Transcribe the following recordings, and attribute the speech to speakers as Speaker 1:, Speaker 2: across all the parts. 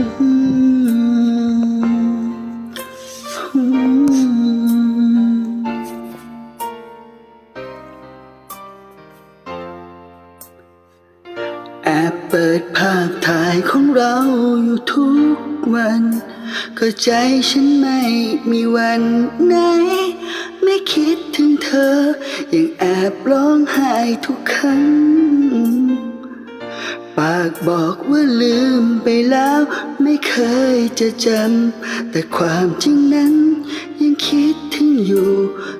Speaker 1: แอบเปิดภาพถ่ายของเราอยู่ทุกวัน ก็ใจฉันไม่มีวันไหน ไม่คิดถึงเธอ ยังแอบร้องไห้ทุกครั้ง ปากบอกว่าลืมไปแล้ว ไม่เคยจะจำ แต่ความจริงนั้น ยังคิดถึงอยู่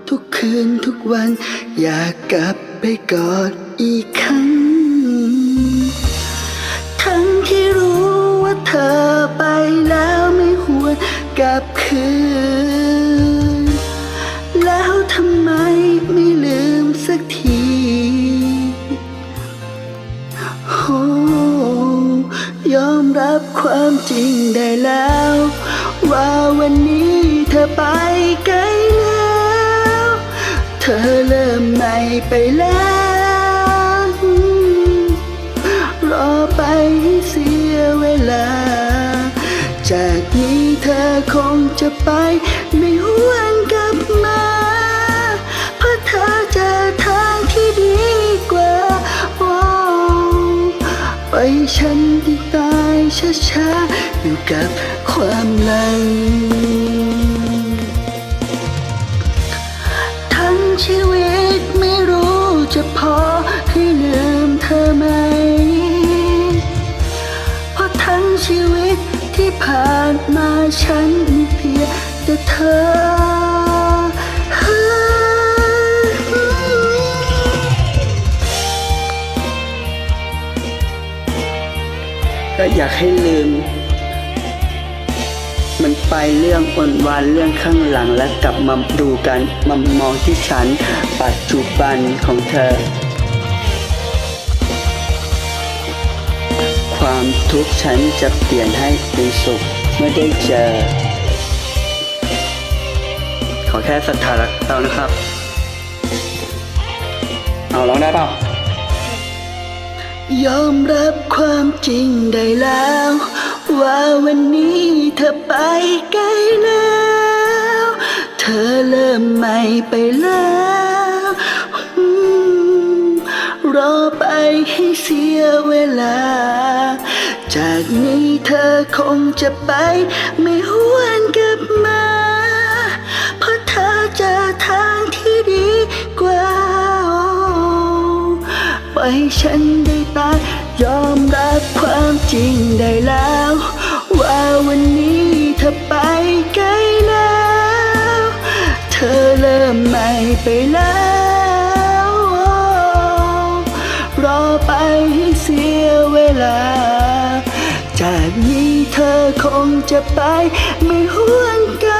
Speaker 1: ทุกคืนทุกวัน อยากกลับไปกอดอีกครั้ง ทั้งที่รู้ว่าเธอ ความจริงได้แล้ว ว่าวันนี้เธอไปไกลแล้ว เธอเริ่มใหม่ไปแล้ว รอไปเสียเวลา จากนี้เธอคงจะไป ที่ตายช้าๆอยู่กับความหลัง ทั้งชีวิตไม่รู้จะพอให้ลืมเธอไหม เพราะทั้งชีวิตที่ผ่านมาฉันมีเพียงแต่เธอ ก็อยากให้ลืม มันไปเรื่องอ่อนหวานเรื่องข้างหลังและกลับมาดูกันมามองที่ฉันปัจจุบันของเธอ ความทุกข์ฉันจะเปลี่ยนให้เป็นสุขเมื่อได้เจอ ขอแค่ศรัทธารักเรานะครับ เอาร้องได้เปล่า ยอมรับความจริงได้แล้ว ว่าวันนี้เธอไปไกลแล้ว เธอเริ่มใหม่ไปแล้ว รอไปให้เสียเวลา จากนี้เธอคงจะไปไม่หว ปล่อยฉันได้ตายยอมรับความจริงได้แล้ว ว่าวันนี้เธอไปไกลแล้ว เธอเริ่มใหม่ไปแล้ว รอไปให้เสียเวลา จากนี้เธอคงจะไปไม่ห่วนกลั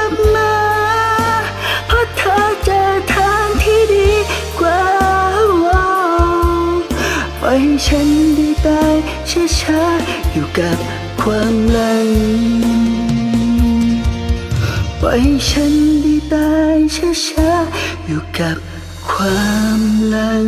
Speaker 1: ให้ฉันได้ตายช้าๆอยู่กับความหลังปล่อยให้ฉันได้ตายช้าๆอยู่กับความหลัง